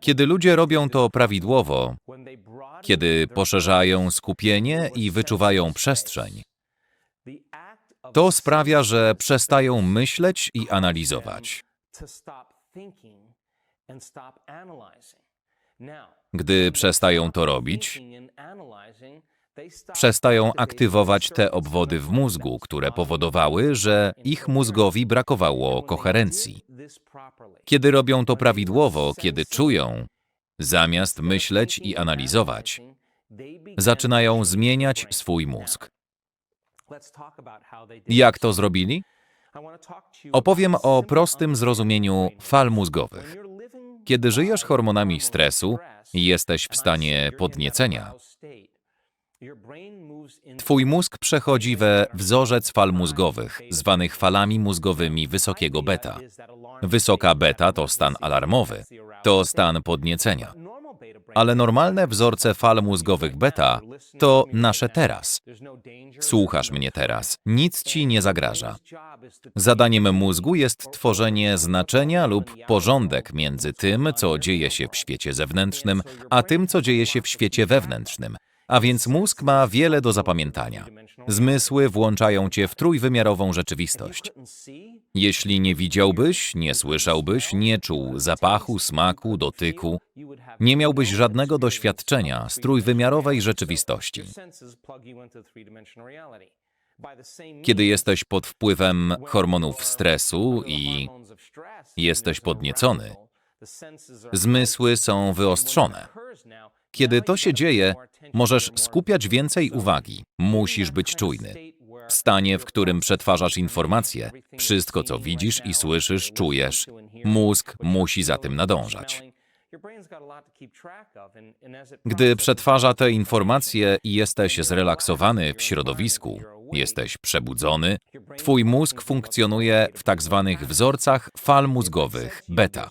Kiedy ludzie robią to prawidłowo, kiedy poszerzają skupienie i wyczuwają przestrzeń, to sprawia, że przestają myśleć i analizować. Gdy przestają to robić, przestają aktywować te obwody w mózgu, które powodowały, że ich mózgowi brakowało koherencji. Kiedy robią to prawidłowo, kiedy czują, zamiast myśleć i analizować, zaczynają zmieniać swój mózg. Jak to zrobili? Opowiem o prostym zrozumieniu fal mózgowych. Kiedy żyjesz hormonami stresu i jesteś w stanie podniecenia, Twój mózg przechodzi we wzorzec fal mózgowych, zwanych falami mózgowymi wysokiego beta. Wysoka beta to stan alarmowy, to stan podniecenia. Ale normalne wzorce fal mózgowych beta to nasze teraz. Słuchasz mnie teraz, nic ci nie zagraża. Zadaniem mózgu jest tworzenie znaczenia lub porządek między tym, co dzieje się w świecie zewnętrznym, a tym, co dzieje się w świecie wewnętrznym. A więc mózg ma wiele do zapamiętania. Zmysły włączają cię w trójwymiarową rzeczywistość. Jeśli nie widziałbyś, nie słyszałbyś, nie czuł zapachu, smaku, dotyku, nie miałbyś żadnego doświadczenia z trójwymiarowej rzeczywistości. Kiedy jesteś pod wpływem hormonów stresu i jesteś podniecony, zmysły są wyostrzone. Kiedy to się dzieje, możesz skupiać więcej uwagi, musisz być czujny. W stanie, w którym przetwarzasz informacje, wszystko co widzisz i słyszysz, czujesz, mózg musi za tym nadążać. Gdy przetwarza te informacje i jesteś zrelaksowany w środowisku, jesteś przebudzony, twój mózg funkcjonuje w tak zwanych wzorcach fal mózgowych beta.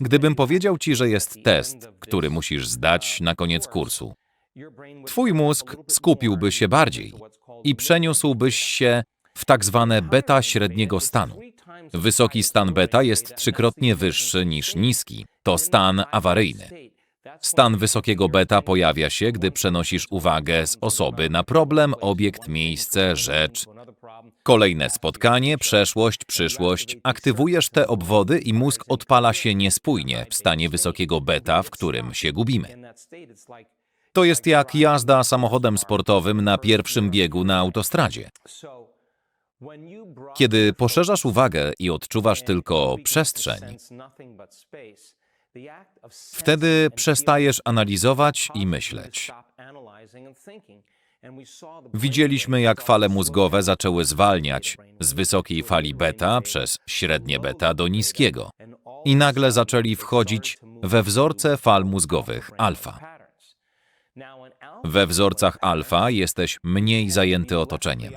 Gdybym powiedział ci, że jest test, który musisz zdać na koniec kursu, twój mózg skupiłby się bardziej i przeniósłbyś się w tak zwane beta średniego stanu. Wysoki stan beta jest trzykrotnie wyższy niż niski. To stan awaryjny. Stan wysokiego beta pojawia się, gdy przenosisz uwagę z osoby na problem, obiekt, miejsce, rzecz. Kolejne spotkanie, przeszłość, przyszłość. Aktywujesz te obwody i mózg odpala się niespójnie w stanie wysokiego beta, w którym się gubimy. To jest jak jazda samochodem sportowym na pierwszym biegu na autostradzie. Kiedy poszerzasz uwagę i odczuwasz tylko przestrzeń, wtedy przestajesz analizować i myśleć. Widzieliśmy, jak fale mózgowe zaczęły zwalniać z wysokiej fali beta przez średnie beta do niskiego i nagle zaczęli wchodzić we wzorce fal mózgowych alfa. We wzorcach alfa jesteś mniej zajęty otoczeniem.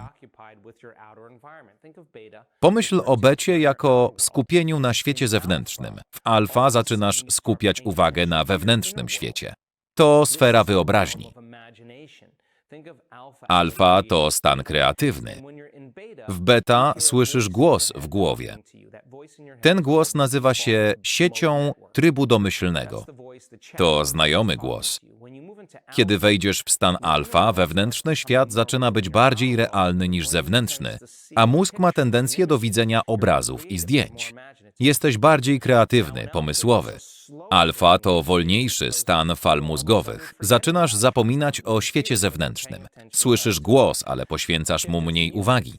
Pomyśl o becie jako skupieniu na świecie zewnętrznym. W alfa zaczynasz skupiać uwagę na wewnętrznym świecie. To sfera wyobraźni. Alfa to stan kreatywny. W beta słyszysz głos w głowie. Ten głos nazywa się siecią trybu domyślnego. To znajomy głos. Kiedy wejdziesz w stan alfa, wewnętrzny świat zaczyna być bardziej realny niż zewnętrzny, a mózg ma tendencję do widzenia obrazów i zdjęć. Jesteś bardziej kreatywny, pomysłowy. Alfa to wolniejszy stan fal mózgowych. Zaczynasz zapominać o świecie zewnętrznym. Słyszysz głos, ale poświęcasz mu mniej uwagi.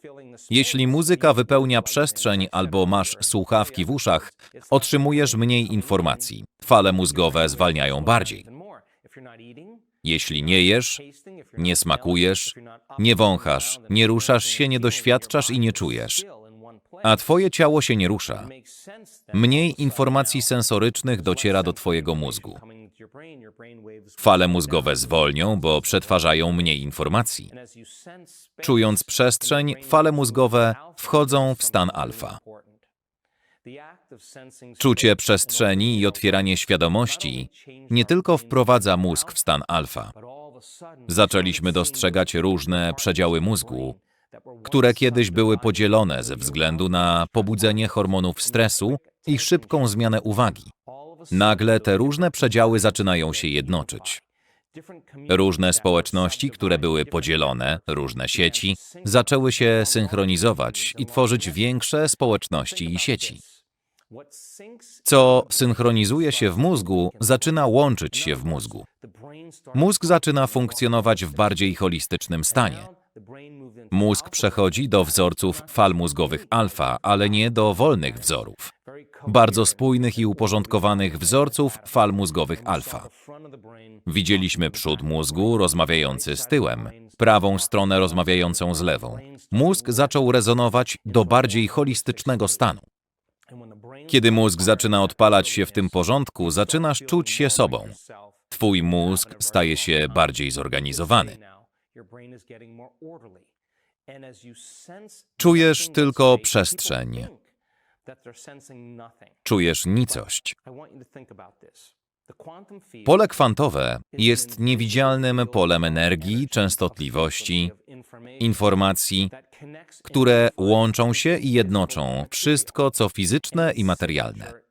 Jeśli muzyka wypełnia przestrzeń albo masz słuchawki w uszach, otrzymujesz mniej informacji. Fale mózgowe zwalniają bardziej. Jeśli nie jesz, nie smakujesz, nie wąchasz, nie ruszasz się, nie doświadczasz i nie czujesz, a twoje ciało się nie rusza, mniej informacji sensorycznych dociera do twojego mózgu. Fale mózgowe zwolnią, bo przetwarzają mniej informacji. Czując przestrzeń, fale mózgowe wchodzą w stan alfa. Czucie przestrzeni i otwieranie świadomości nie tylko wprowadza mózg w stan alfa. Zaczęliśmy dostrzegać różne przedziały mózgu, które kiedyś były podzielone ze względu na pobudzenie hormonów stresu i szybką zmianę uwagi. nagle te różne przedziały zaczynają się jednoczyć. Różne społeczności, które były podzielone, różne sieci, zaczęły się synchronizować i tworzyć większe społeczności i sieci. Co synchronizuje się w mózgu, zaczyna łączyć się w mózgu. Mózg zaczyna funkcjonować w bardziej holistycznym stanie. Mózg przechodzi do wzorców fal mózgowych alfa, ale nie do wolnych wzorów. Bardzo spójnych i uporządkowanych wzorców fal mózgowych alfa. Widzieliśmy przód mózgu rozmawiający z tyłem, prawą stronę rozmawiającą z lewą. Mózg zaczął rezonować do bardziej holistycznego stanu. Kiedy mózg zaczyna odpalać się w tym porządku, zaczynasz czuć się sobą. Twój mózg staje się bardziej zorganizowany. Czujesz tylko przestrzeń. Czujesz nicość. Pole kwantowe jest niewidzialnym polem energii, częstotliwości, informacji, które łączą się i jednoczą wszystko, co fizyczne i materialne.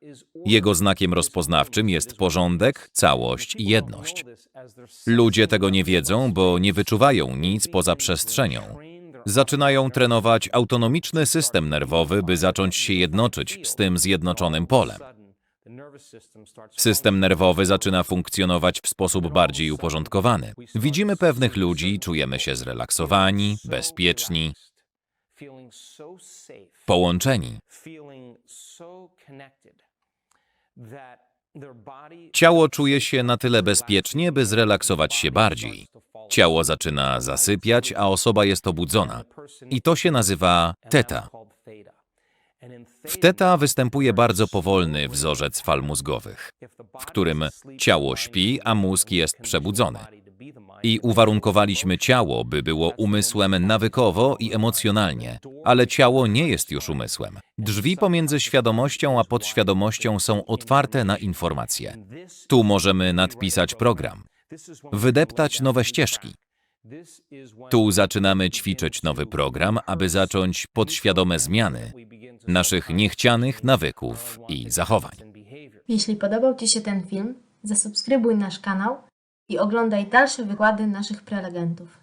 Jego znakiem rozpoznawczym jest porządek, całość i jedność. Ludzie tego nie wiedzą, bo nie wyczuwają nic poza przestrzenią. Zaczynają trenować autonomiczny system nerwowy, by zacząć się jednoczyć z tym zjednoczonym polem. System nerwowy zaczyna funkcjonować w sposób bardziej uporządkowany. Widzimy pewnych ludzi, czujemy się zrelaksowani, bezpieczni, połączeni. Ciało czuje się na tyle bezpiecznie, by zrelaksować się bardziej. Ciało zaczyna zasypiać, a osoba jest obudzona. I to się nazywa teta. W teta występuje bardzo powolny wzorzec fal mózgowych, w którym ciało śpi, a mózg jest przebudzony. I uwarunkowaliśmy ciało, by było umysłem nawykowo i emocjonalnie, ale ciało nie jest już umysłem. Drzwi pomiędzy świadomością a podświadomością są otwarte na informacje. Tu możemy nadpisać program, wydeptać nowe ścieżki. Tu zaczynamy ćwiczyć nowy program, aby zacząć podświadome zmiany naszych niechcianych nawyków i zachowań. Jeśli podobał Ci się ten film, zasubskrybuj nasz kanał i oglądaj dalsze wykłady naszych prelegentów.